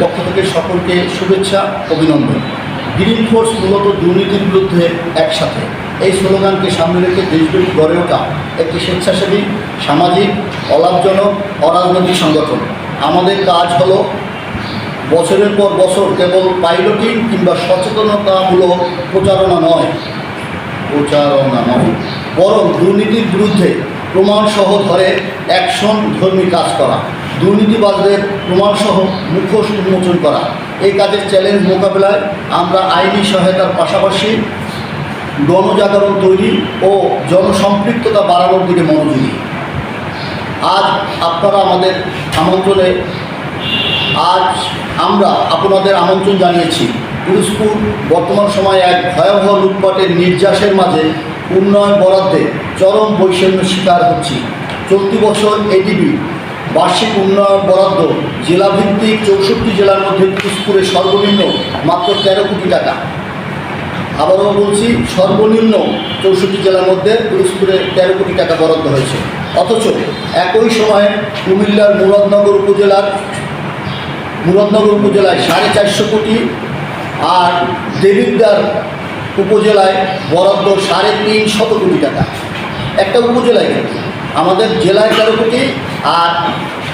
পক্ষ থেকে সকলকে শুভেচ্ছা, অভিনন্দন। গ্রিন ফোর্স মূলত দুর্নীতির বিরুদ্ধে একসাথে। এই স্লোগানকে সামনে রেখে দেশব্যাপী গড়ে ওঠা একটি স্বেচ্ছাসেবী, সামাজিক, অলাভজনক, অরাজনৈতিক সংগঠন। আমাদের কাজ হলো বছরের পর বছর কেবল পাইলটিং কিংবা সচেতনতামূলক প্রচারণা নয়। প্রচারণা নয়, বরং দুর্নীতির বিরুদ্ধে প্রমাণসহ ধরে অ্যাকশন ধর্মী কাজ করা। দুর্নীতিবাজদের প্রমাণসহ মুখোশ উন্মোচন করা। এই কাজের চ্যালেঞ্জ মোকাবেলায় আমরা আইনি সহায়তার পাশাপাশি গণজাগরণ তৈরি ও জনসম্পৃক্ততা বাড়ানোর দিকে মনোযোগী। আজ আপনারা আমাদের আমন্ত্রণে, আজ আমরা আপনাদের আমন্ত্রণ জানিয়েছি, পিরোজপুর বর্তমান সময়ে এক ভয়াবহ লুটপাটের নির্যাসের মাঝে উন্নয়ন বরাদ্দে চরম বৈষম্যের শিকার হচ্ছি। চলতি বছর এডিবি বার্ষিক উন্নয়ন বরাদ্দ জেলাভিত্তিক চৌষট্টি জেলার মধ্যে পিরোজপুরে সর্বনিম্ন মাত্র তেরো কোটি টাকা। আবারও বলছি, সর্বনিম্ন চৌষট্টি জেলার মধ্যে পিরোজপুরে তেরো কোটি টাকা বরাদ্দ হয়েছে। অথচ একই সময়ে কুমিল্লার মুরাদনগর উপজেলার মুরাদনগর উপজেলায় সাড়ে চারশো কোটি আর দেবিদ্দার উপজেলায় বরাদ্দ সাড়ে তিন শত কোটি টাকা। একটা উপজেলায় আমাদের জেলায় তেরো কোটি আর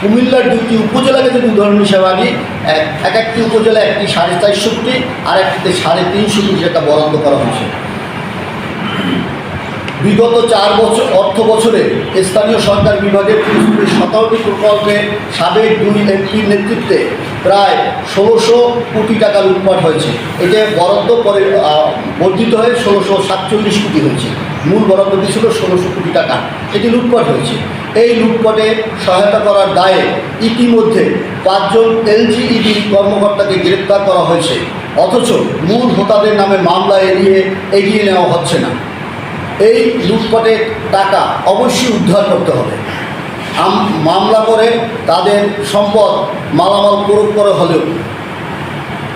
কুমিল্লার দুটি উপজেলাকে যদি উদাহরণ হিসাবে আনি, এক এক একটি উপজেলা একটি সাড়ে চারশো কোটি আর একটিতে সাড়ে তিনশো কোটি টাকা বরাদ্দ করা হয়েছে। বিগত চার বছর অর্থ বছরে স্থানীয় সরকার বিভাগের পিরোজপুরের শতাব্দী প্রকল্পে সাবেক দুই এমপির নেতৃত্বে প্রায় ষোলোশো কোটি টাকা লুটপাট হয়েছে। এটা বরাদ্দ পরে বর্ধিত হয়ে ষোলোশো সাতচল্লিশ কোটি হয়েছে। মূল বরাদ্দ ছিল ষোলোশো কোটি টাকা। এটি লুটপাট হয়েছে। এই লুটপাটে সহায়তা করার দায়ে ইতিমধ্যে পাঁচজন এলজিইডি কর্মকর্তাকে গ্রেপ্তার করা হয়েছে। অথচ মূল হোতাদের নামে মামলা এড়িয়ে এগিয়ে নেওয়া হচ্ছে না। এই লুটপাটের টাকা অবশ্যই উদ্ধার করতে হবে। মামলা করে তাদের সম্পদ মালামাল প্রয়োগ করে হলেও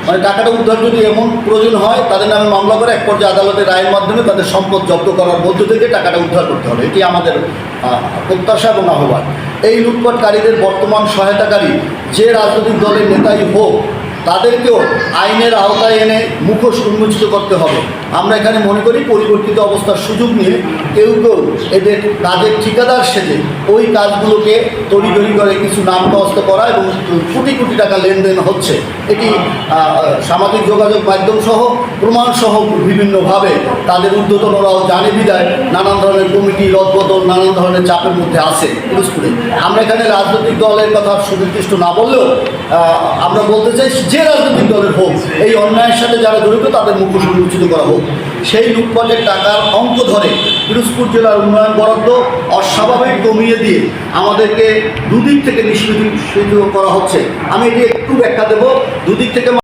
মানে টাকাটা উদ্ধার যদি এমন প্রয়োজন হয়, তাদের নামে মামলা করে এক পর্যায়ে আদালতের রায়ের মাধ্যমে তাদের সম্পদ জব্দ করার মধ্য থেকে টাকাটা উদ্ধার করতে হবে। এটি আমাদের প্রত্যাশা এবং আহ্বান। এই লুটপাটকারীদের বর্তমান সহায়তাকারী যে রাজনৈতিক দলের নেতাই হোক তাদেরকেও আইনের আওতায় এনে মুখোশ উন্মোচিত করতে হবে। আমরা এখানে মনে করি পরিবর্তিত অবস্থার সুযোগ নিয়ে কেউ কেউ এদের কাজের ঠিকাদার সেজে ওই কাজগুলোকে তড়িঘড়ি করে কিছু নাম তস্ত করা এবং কোটি কোটি টাকা লেনদেন হচ্ছে। এটি সামাজিক যোগাযোগ মাধ্যম সহ, প্রমাণ সহ বিভিন্নভাবে তাদের ঊর্ধ্বতনরাও জানে বিদায় নানান ধরনের কমিটি, রদবদল, নানান ধরনের চাপের মধ্যে আছে পিরোজপুরে আমরা এখানে রাজনৈতিক দলের কথা সুনির্দিষ্ট না বললেও আমরা বলতে চাই যে রাজনৈতিক দলের হোক, এই অন্যায়ের সাথে যারা জড়িত, তাদের মুখ্য উন্মোচিত করা হোক। সেই লুটপাটের টাকার অঙ্ক ধরে পিরোজপুর জেলার উন্নয়ন বরাদ্দ অস্বাভাবিক কমিয়ে দিয়ে আমাদেরকে দুদিক থেকে নিষ্পৃত করা হচ্ছে। আমি এটি একটু ব্যাখ্যা দেবো। দুদিক থেকে